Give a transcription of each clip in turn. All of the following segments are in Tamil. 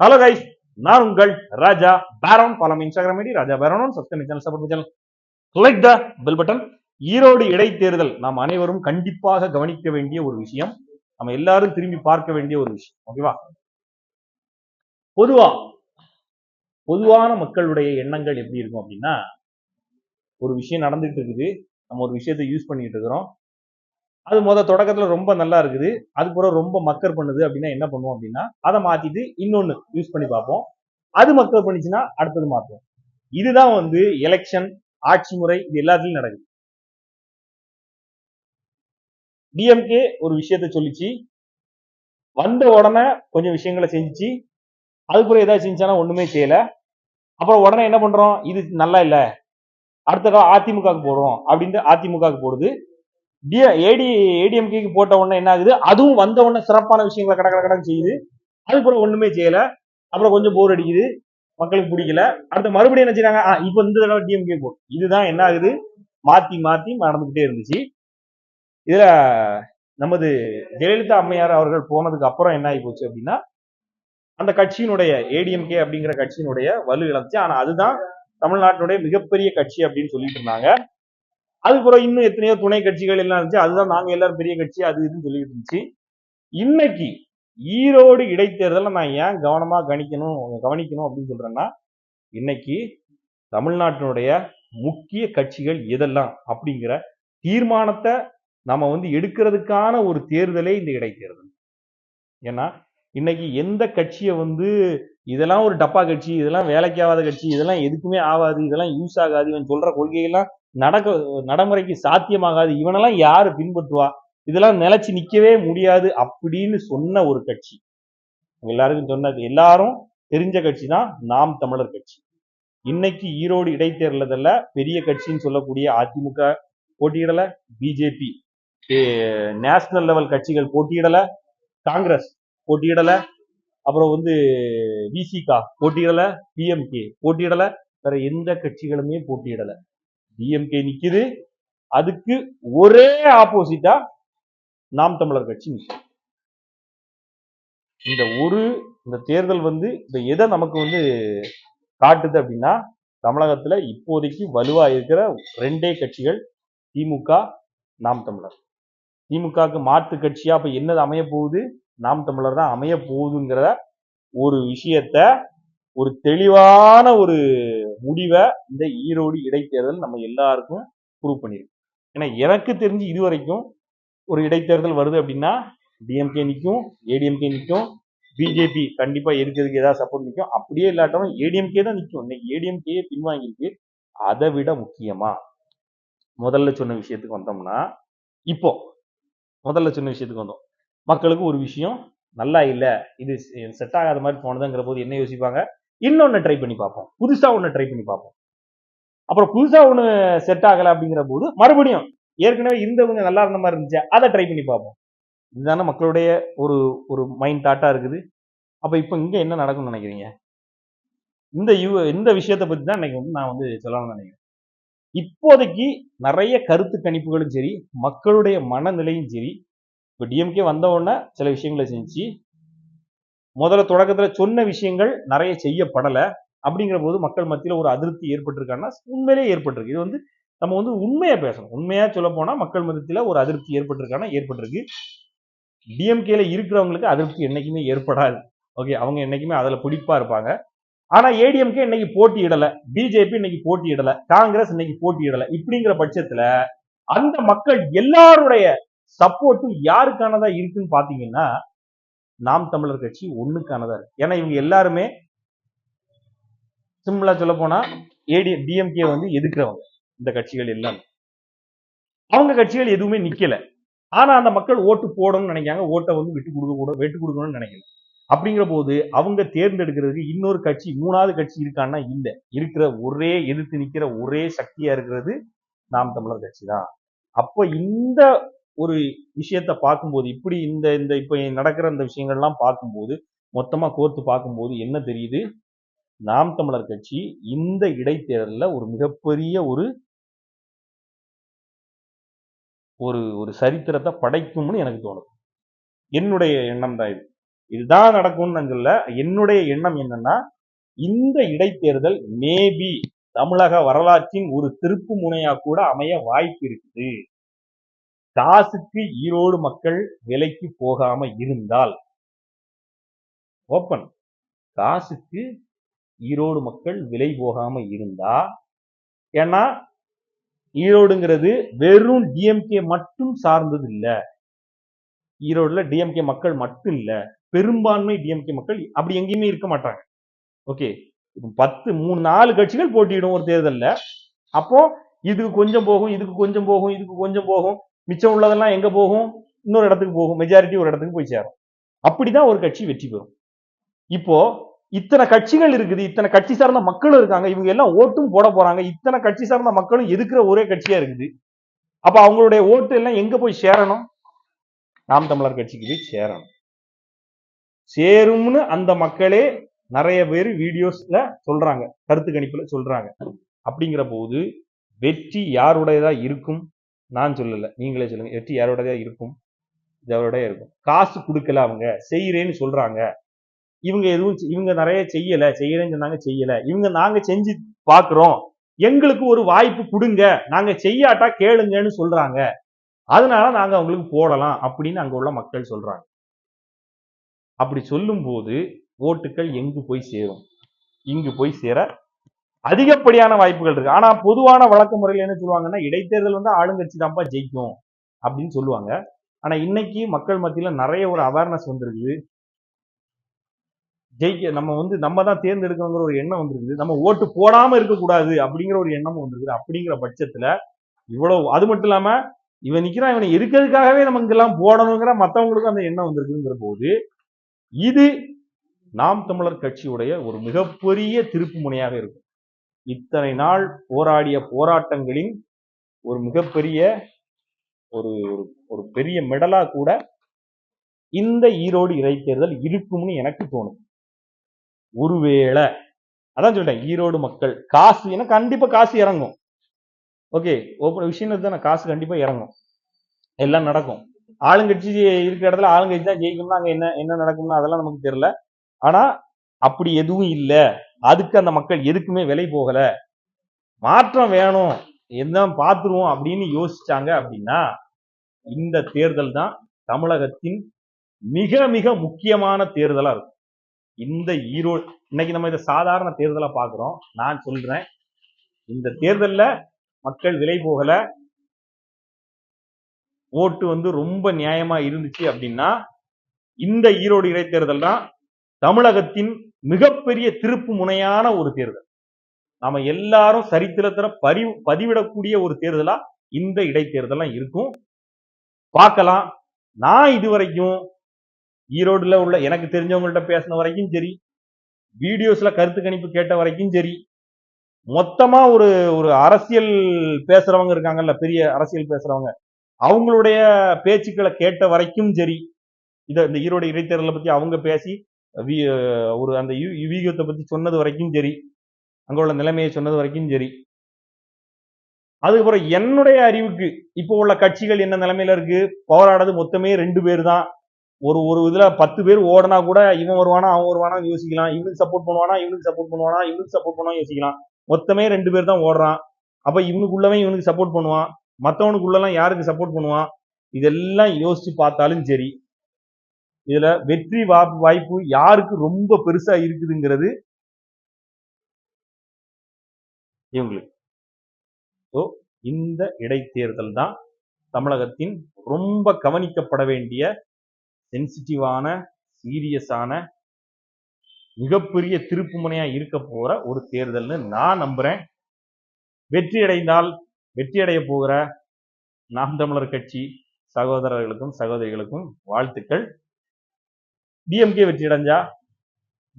ஹலோ கைஸ் நான் உங்கள் Raja Peron. Follow Instagram ID Raja Peron subscribe channel support channel click the bell button Erode இடைத்தேர்தல் நாம் அனைவரும் கண்டிப்பாக கவனிக்க வேண்டிய ஒரு விஷயம். நம்ம எல்லாரும் திரும்பி பார்க்க வேண்டிய ஒரு விஷயம். ஓகேவா பொதுவா பொதுவான மக்களுடைய எண்ணங்கள் எப்படி இருக்கும் அப்படின்னா ஒரு விஷயம் நடந்துட்டு இருக்குது. நம்ம ஒரு விஷயத்தை யூஸ் பண்ணிட்டு இருக்கிறோம். அது முத தொடக்கத்துல ரொம்ப நல்லா இருக்குது. அதுக்கப்புறம் ரொம்ப மக்கர் பண்ணுது அப்படின்னா என்ன பண்ணுவோம் அப்படின்னா அதை மாத்திட்டு இன்னொன்னு யூஸ் பண்ணி பார்ப்போம். அது மக்கர் பண்ணிச்சுன்னா அடுத்தது மாத்துவோம். இதுதான் வந்து எலெக்ஷன் ஆட்சி முறை இது எல்லாத்துலயும் நடக்குது. டிஎம்கே ஒரு விஷயத்த சொல்லிச்சு. வந்த உடனே கொஞ்சம் விஷயங்களை செஞ்சுச்சு. அதுக்கப்புறம் ஏதாவது செஞ்சானா ஒண்ணுமே செய்யல. அப்புறம் உடனே என்ன பண்றோம்? இது நல்லா இல்ல. அடுத்த தடவை அதிமுகவுக்கு போடுறோம் அப்படின்ட்டு அதிமுகவுக்கு போடுது. ஏடி ஏடிஎம்கேக்கு போட்ட உடனே என்ன ஆகுது? அதுவும் வந்த உடனே சிறப்பான விஷயங்களை கட கட செய்யுது. அதுக்கப்புறம் ஒண்ணுமே செய்யல. அப்புறம் கொஞ்சம் போர் அடிக்குது. மக்களுக்கு பிடிக்கல. அடுத்த மறுபடியும் என்ன செய்யறாங்க ஆ, இந்த தடவை டிஎம்கே போடும் இதுதான் என்ன ஆகுது? மாத்தி மாத்தி நடந்துகிட்டே இருந்துச்சு. இதுல நமது ஜெயலலிதா அம்மையார் அவர்கள் போனதுக்கு அப்புறம் என்ன ஆகி போச்சு அப்படின்னா அந்த கட்சியினுடைய ஏடிஎம்கே அப்படிங்கிற கட்சியினுடைய வலு இழந்துச்சு ஆனா அதுதான் தமிழ்நாட்டினுடைய மிகப்பெரிய கட்சி அப்படின்னு சொல்லிட்டு இருந்தாங்க. அதுக்கப்புறம் இன்னும் எத்தனையோ துணை கட்சிகள் எல்லாம் இருந்துச்சு. அதுதான் நாங்க எல்லாரும் பெரிய கட்சி அது இதுன்னு சொல்லிட்டு இருந்துச்சு. இன்னைக்கு ஈரோடு இடைத்தேர்தலை நான் ஏன் கவனமா கணிக்கணும் கவனிக்கணும் அப்படின்னு சொல்றேன்னா இன்னைக்கு தமிழ்நாட்டினுடைய முக்கிய கட்சிகள் எதெல்லாம் அப்படிங்கிற தீர்மானத்தை நம்ம வந்து எடுக்கிறதுக்கான ஒரு தேர்தலே இந்த இடைத்தேர்தல். ஏன்னா இன்னைக்கு எந்த கட்சியை வந்து இதெல்லாம் ஒரு டப்பா கட்சி இதெல்லாம் வேலைக்கு ஆகாத கட்சி இதெல்லாம் எதுக்குமே ஆகாது இதெல்லாம் யூஸ் ஆகாது இவன் சொல்ற கொள்கையெல்லாம் நடக்க நடைமுறைக்கு சாத்தியமாகாது. இவனெல்லாம் யாரு? பின்பற்றுவா. இதெல்லாம் நிலைச்சு நிக்கவே முடியாது அப்படின்னு சொன்ன ஒரு கட்சி. எல்லாருக்கும் சொன்னது எல்லாரும் தெரிஞ்ச கட்சி தான் நாம் தமிழர் கட்சி. இன்னைக்கு ஈரோடு இடைத்தேர்தல பெரிய கட்சின்னு சொல்லக்கூடிய அதிமுக போட்டியிடல பிஜேபி. நேஷனல் லெவல் கட்சிகள் போட்டியிடல காங்கிரஸ் போட்டியிடல அப்புறம் வந்து விசிகா போட்டியிடல பிஎம்கே போட்டியிடல வேற எந்த கட்சிகளுமே போட்டியிடல. டிஎம்கே நிக்குது. அதுக்கு ஒரே ஆப்போசிட்டா நாம் தமிழர் கட்சி நிற்கும் இந்த ஒரு இந்த தேர்தல் வந்து இந்த எதை நமக்கு வந்து காட்டுது அப்படின்னா தமிழகத்துல இப்போதைக்கு வலுவா இருக்கிற ரெண்டே கட்சிகள் திமுக நாம் தமிழர். திமுகவுக்கு மாற்று கட்சியா அப்ப என்னது அமைய போகுது நாம் தமிழர் தான் அமைய போகுதுங்கிற ஒரு விஷயத்த ஒரு தெளிவான ஒரு முடிவை இந்த ஈரோடு இடைத்தேர்தல் நம்ம எல்லாருக்கும் ப்ரூவ் பண்ணியிருக்கு ஏன்னா எனக்கு தெரிஞ்சு இது வரைக்கும் ஒரு இடைத்தேர்தல் வருது அப்படின்னா டிஎம்கே நிற்கும் ஏடிஎம்கே நிற்கும் பிஜேபி கண்டிப்பாக இருக்கிறதுக்கு ஏதாவது சப்போர்ட் நிற்கும் அப்படியே இல்லாட்டாலும் ஏடிஎம்கே தான் நிற்கும் இன்னைக்கு ஏடிஎம்கேயே பின்வாங்கியிருக்கு. அதை விட முக்கியமா முதல்ல சொன்ன விஷயத்துக்கு வந்தோம்னா இப்போ முதல்ல சொன்ன விஷயத்துக்கு வந்தோம். மக்களுக்கு ஒரு விஷயம் நல்லா இல்லை இது செட் ஆகாத மாதிரி போனதுங்கிற போது என்ன யோசிப்பாங்க? இன்னொன்னு ட்ரை பண்ணி பார்ப்போம். புதுசா ஒன்னு ட்ரை பண்ணி பார்ப்போம். அப்புறம் புதுசா ஒண்ணு செட் ஆகல அப்படிங்கிற போது மறுபடியும் ஏற்கனவே இருந்தவங்க நல்லா இருந்த மாதிரி இருந்துச்சு அதை ட்ரை பண்ணி பார்ப்போம். இதுதானே மக்களுடைய ஒரு ஒரு மைண்ட் தாட்டா இருக்குது. அப்போ இப்போ இங்கே என்ன நடக்கும்னு நினைக்கிறீங்க? இந்த யூ இந்த விஷயத்தை பற்றி தான் இன்னைக்கு வந்து நான் வந்து சொல்லணும்னு நினைக்கிறேன். இப்போதைக்கு நிறைய கருத்து கணிப்புகளும் சரி மக்களுடைய மனநிலையும் சரி இப்போ டிஎம்கே வந்த உடனே சில விஷயங்களை செஞ்சு முதல்ல தொடக்கத்துல சொன்ன விஷயங்கள் நிறைய செய்யப்படல அப்படிங்கிற போது மக்கள் மத்தியில ஒரு அதிருப்தி ஏற்பட்டிருக்காங்கன்னா உண்மையிலேயே ஏற்பட்டிருக்கு. இது வந்து நம்ம வந்து உண்மையா பேசணும். உண்மையா சொல்ல போனா மக்கள் மத்தியில ஒரு அதிருப்தி ஏற்பட்டிருக்கான்னா ஏற்பட்டிருக்கு. டிஎம்கேல இருக்கிறவங்களுக்கு அதிருப்தி என்னைக்குமே ஏற்படாது. ஓகே அவங்க என்னைக்குமே அதுல பிடிப்பா இருப்பாங்க. ஆனா ஏடிஎம்கே இன்னைக்கு போட்டியிடல. பிஜேபி இன்னைக்கு போட்டியிடல. காங்கிரஸ் இன்னைக்கு போட்டியிடல. இப்படிங்கிற பட்சத்துல அந்த மக்கள் எல்லாருடைய சப்போர்ட்டும் யாருக்கானதா இருக்குன்னு பாத்தீங்கன்னா நாம் தமிழர் கட்சி ஒண்ணுக்கானதா இருக்கு. ஏன்னா இவங்க எல்லாருமே சிம்பிளா சொல்ல போனா ஏடி டிஎம்கே வந்து எதிர்க்கிறவங்க. இந்த கட்சிகள் எல்லாமே. அவங்க கட்சிகள் எதுவுமே நிக்கல. ஆனா அந்த மக்கள் ஓட்டு போடணும்னு நினைக்காங்க ஓட்டை வந்து விட்டு கொடுக்க கூட விட்டு கொடுக்கணும்னு நினைக்கல. அப்படிங்கிற போது அவங்க தேர்ந்தெடுக்கிறதுக்கு இன்னொரு கட்சி மூணாவது கட்சி இருக்கான்னா இல்ல. இருக்கிற ஒரே எதிர்த்து நிக்கிற ஒரே சக்தியா இருக்கிறது நாம் தமிழர் கட்சி தான். அப்ப இந்த ஒரு விஷயத்த பார்க்கும்போது இப்படி இந்த இந்த இப்போ நடக்கிற இந்த விஷயங்கள்லாம் பார்க்கும்போது மொத்தமாக கோர்த்து பார்க்கும்போது என்ன தெரியுது? நாம் தமிழர் கட்சி இந்த இடைத்தேர்தலில் ஒரு மிகப்பெரிய ஒரு ஒரு ஒரு சரித்திரத்தை படைக்கும்னு எனக்கு தோணுது என்னுடைய எண்ணம் தான் இது. இதுதான் நடக்கும்னு நான் சொல்ல என்னுடைய எண்ணம் என்னன்னா இந்த இடைத்தேர்தல் மேபி தமிழக வரலாற்றின் ஒரு திருப்பு முனையா கூட அமைய வாய்ப்பு இருக்குது. காசுக்கு ஈரோடு மக்கள் விலைக்கு போகாம இருந்தால் ஓப்பன். காசுக்கு ஈரோடு மக்கள் விலை போகாம இருந்தா ஏன்னா ஈரோடுங்கிறது வெறும் டிஎம்கே மட்டும் சார்ந்தது இல்லை. ஈரோடுல டிஎம்கே மக்கள் மட்டும் இல்ல. பெரும்பான்மை டிஎம்கே மக்கள் அப்படி எங்கேயுமே இருக்க மாட்டாங்க. ஓகே. பத்து மூணு நாலு கட்சிகள் போட்டியிடும் ஒரு தேர்தலில். அப்போ இதுக்கு கொஞ்சம் போகும் இதுக்கு கொஞ்சம் போகும் இதுக்கு கொஞ்சம் போகும். மிச்சம் உள்ளதெல்லாம் எங்க போகும்? இன்னொரு இடத்துக்கு போகும். மெஜாரிட்டி ஒரு இடத்துக்கு போய் சேரும். அப்படிதான் ஒரு கட்சி வெற்றி பெறும். இப்போ இத்தனை கட்சிகள் இருக்குது இத்தனை கட்சி சார்ந்த மக்களும் இருக்காங்க இவங்க எல்லாம் ஓட்டும் போட போறாங்க இத்தனை கட்சி சார்ந்த மக்களும் எதுக்குற ஒரே கட்சியா இருக்குது? அப்ப அவங்களுடைய ஓட்டு எல்லாம் எங்க போய் சேரணும்? நாம் தமிழர் கட்சிக்கு போய் சேரணும். சேரும்னு அந்த மக்களே நிறைய பேர் வீடியோஸ்ல சொல்றாங்க கருத்து கணிப்புல சொல்றாங்க. அப்படிங்கிற போது வெற்றி யாருடையதா இருக்கும்? நான் சொல்லலை நீங்களே சொல்லுங்க. வெற்றி யாருடையதா இருக்கும்? இது இருக்கும். காசு கொடுக்கல அவங்க. செய்யறேன்னு சொல்றாங்க. இவங்க எதுவும் இவங்க நிறைய செய்யல. செய்யறேன்னு சொன்னாங்க செய்யல. இவங்க நாங்க செஞ்சு பாக்குறோம். எங்களுக்கு ஒரு வாய்ப்பு கொடுங்க. நாங்க செய்யாட்டா கேளுங்கன்னு சொல்றாங்க. அதனால நாங்க அவங்களுக்கு போடலாம் அப்படின்னு அங்க உள்ள மக்கள் சொல்றாங்க. அப்படி சொல்லும்போது ஓட்டுகள் எங்கு போய் சேரும்? இங்கு போய் சேர அதிகப்படியான வாய்ப்புகள் இருக்கு. ஆனா பொதுவான வழக்கு முறையில் என்ன சொல்லுவாங்கன்னா இடைத்தேர்தல் வந்து ஆளுங்கட்சி தான்ப்பா ஜெயிக்கும் அப்படின்னு சொல்லுவாங்க. ஆனா இன்னைக்கு மக்கள் மத்தியில நிறைய ஒரு அவேர்னஸ் வந்திருக்குது. ஜெயிக்க நம்ம வந்து நம்ம தான் தேர்ந்தெடுக்கணுங்கிற ஒரு எண்ணம் வந்திருக்குது. நம்ம ஓட்டு போடாம இருக்கக்கூடாது அப்படிங்கிற ஒரு எண்ணமும் வந்திருக்குது. அப்படிங்கிற பட்சத்துல இவ்வளவு அது மட்டும் இல்லாம இவன் நிக்கிறான் இவனை இருக்கிறதுக்காகவே நமக்கு எல்லாம் போடணுங்கிற மத்தவங்களுக்கும் அந்த எண்ணம் வந்திருக்குங்கிற போது இது நாம் தமிழர் கட்சியுடைய ஒரு மிகப்பெரிய திருப்பு முனையாக இருக்கும். இத்தனை நாள் போராடிய போராட்டங்களின் ஒரு மிகப்பெரிய ஒரு ஒரு- பெரிய மெடலா கூட இந்த ஈரோடு இறைத்தேர்தல் இருக்கும்னு எனக்கு தோணும். ஒருவேளை அதான் சொல்றேன் ஈரோடு மக்கள் காசு ஏன்னா கண்டிப்பா காசு இறங்கும். ஓகே ஒவ்வொரு விஷயம் தானே காசு கண்டிப்பா இறங்கும். எல்லாம் நடக்கும். ஆளுங்கட்சி இருக்கிற இடத்துல ஆளுங்கட்சி தான் ஜெயிக்கணும்னா அங்க என்ன என்ன நடக்கும்னா அதெல்லாம் நமக்கு தெரியல. ஆனா அப்படி எதுவும் இல்லை. அதுக்கு அந்த மக்கள் எதுக்குமே விலை போகல. மாற்றம் வேணும் என்ன பார்த்துருவோம் அப்படின்னு யோசிச்சாங்க அப்படின்னா இந்த தேர்தல் தான் தமிழகத்தின் மிக மிக முக்கியமான தேர்தலா இருக்கும். இந்த ஈரோடு இன்னைக்கு நம்ம இதை சாதாரண தேர்தலா பாக்குறோம் நான் சொல்றேன் இந்த தேர்தல்ல மக்கள் விலை போகல. ஓட்டு வந்து ரொம்ப நியாயமா இருந்துச்சு அப்படின்னா இந்த ஈரோடு இடைத்தேர்தல் தான் தமிழகத்தின் மிகப்பெரிய திருப்பு முனையான ஒரு தேர்தல். நாம எல்லாரும் சரித்திரத்துல பரி பதிவிடக்கூடிய ஒரு தேர்தலா இந்த இடைத்தேர்தலாம் இருக்கும். பார்க்கலாம். நான் இதுவரைக்கும் ஈரோடுல உள்ள எனக்கு தெரிஞ்சவங்கள்ட்ட பேசின வரைக்கும் சரி வீடியோஸ்ல கருத்து கணிப்பு கேட்ட வரைக்கும் சரி மொத்தமா ஒரு ஒரு அரசியல் பேசுறவங்க இருக்காங்கல்ல பெரிய அரசியல் பேசுறவங்க அவங்களுடைய பேச்சுக்களை கேட்ட வரைக்கும் சரி இதை இந்த ஈரோடு இடைத்தேர்தலை பத்தி அவங்க பேசி வி- ஒரு அந்த யூ- பற்றி சொன்னது வரைக்கும் சரி. அங்க உள்ள நிலைமையை சொன்னது வரைக்கும் சரி. அதுக்கப்புறம் என்னுடைய அறிவுக்கு இப்போ உள்ள கட்சிகள் என்ன நிலைமையில இருக்கு? போராடுறது மொத்தமே ரெண்டு பேர் தான். ஒரு ஒரு இதுல பத்து பேர் ஓடனா கூட இவன் வருவானா அவன் வருவானா யோசிக்கலாம். இவனுக்கு சப்போர்ட் பண்ணுவானா இவனுக்கு சப்போர்ட் பண்ணுவானா இவனுக்கு சப்போர்ட் பண்ணுவான் யோசிக்கலாம். மொத்தமே ரெண்டு பேர் தான் ஓடுறான். அப்ப இவனுக்குள்ளவன் இவனுக்கு சப்போர்ட் பண்ணுவான். மற்றவனுக்குள்ளலாம் யாருக்கு சப்போர்ட் பண்ணுவான்? இதெல்லாம் யோசிச்சு பார்த்தாலும் சரி. இதுல வெற்றி வா- வாய்ப்பு யாருக்கு ரொம்ப பெருசா இருக்குதுங்கிறது இவங்களுக்கு. ஸோ இந்த இடைத்தேர்தல் தான் தமிழகத்தின் ரொம்ப கவனிக்கப்பட வேண்டிய சென்சிட்டிவான சீரியஸான மிகப்பெரிய திருப்புமுனையா இருக்க போற ஒரு தேர்தல்னு நான் நம்புறேன். வெற்றி அடைந்தால் வெற்றி அடைய போகிற நாம் தமிழர் கட்சி சகோதரர்களுக்கும் சகோதரிகளுக்கும் வாழ்த்துக்கள். டிஎம்கே வெற்றி அடைஞ்சா?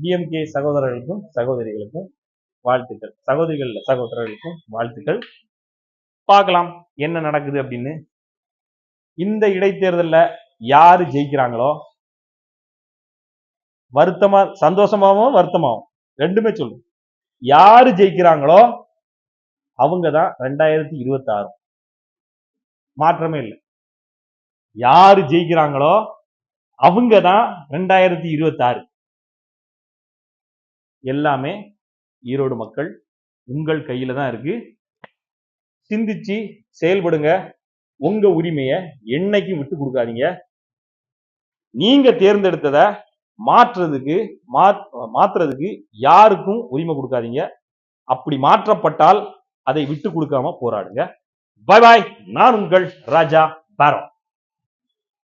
டிஎம்கே சகோதரர்களுக்கும் சகோதரிகளுக்கும் வாழ்த்துக்கள். சகோதரிகள் சகோதரர்களுக்கும் வாழ்த்துக்கள். பார்க்கலாம் என்ன நடக்குது அப்படின்னு. இந்த இடைத்தேர்தல்ல யாரு ஜெயிக்கிறாங்களோ? வருத்தமா சந்தோஷமாவும் வருத்தமாவும். ரெண்டுமே சொல்லும் யாரு ஜெயிக்கிறாங்களோ? அவங்க தான் ரெண்டாயிரத்தி இருபத்தி ஆறு மாற்றமே இல்லை. யாரு ஜெயிக்கிறாங்களோ? அவங்க தான் ரெண்டாயிரத்தி இருபத்தாறு. எல்லாமே ஈரோடு மக்கள் உங்கள் கையில தான் இருக்கு. சிந்திச்சு செயல்படுங்க. உங்க உரிமையை என்னைக்கும் விட்டு கொடுக்காதீங்க. நீங்க தேர்ந்தெடுத்தத மாற்றுறதுக்கு மாத்- மாத்துறதுக்கு யாருக்கும் உரிமை கொடுக்காதீங்க. அப்படி மாற்றப்பட்டால் அதை விட்டு கொடுக்காம போராடுங்க. பாய் பாய் நான் உங்கள் ராஜா பாரோ.